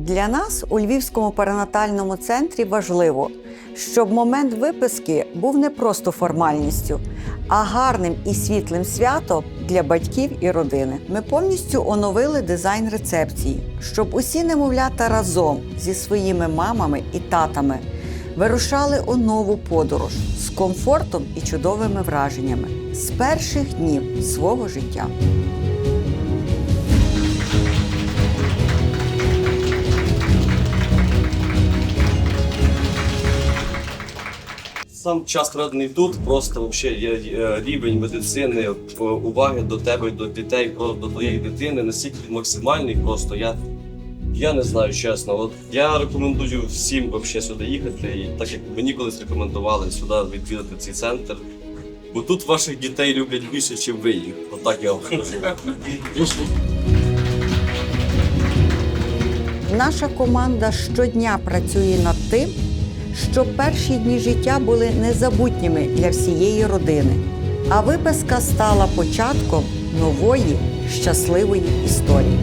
Для нас у Львівському перинатальному центрі важливо, щоб момент виписки був не просто формальністю, а гарним і світлим святом для батьків і родини. Ми повністю оновили дизайн рецепції, щоб усі немовлята разом зі своїми мамами і татами вирушали у нову подорож з комфортом і чудовими враженнями з перших днів свого життя. Сам час проведений тут, просто є е, рівень медицини, е, уваги до тебе, до дітей, до твоєї дитини настільки максимальний. Просто я, я не знаю чесно. От я рекомендую всім вообще сюди їхати, і так як мені колись рекомендували сюди відвідати цей центр. Бо тут ваших дітей люблять більше, ніж ви їх. Отак я вам скажу. Наша команда щодня працює над тим, щоб перші дні життя були незабутніми для всієї родини, а виписка стала початком нової щасливої історії.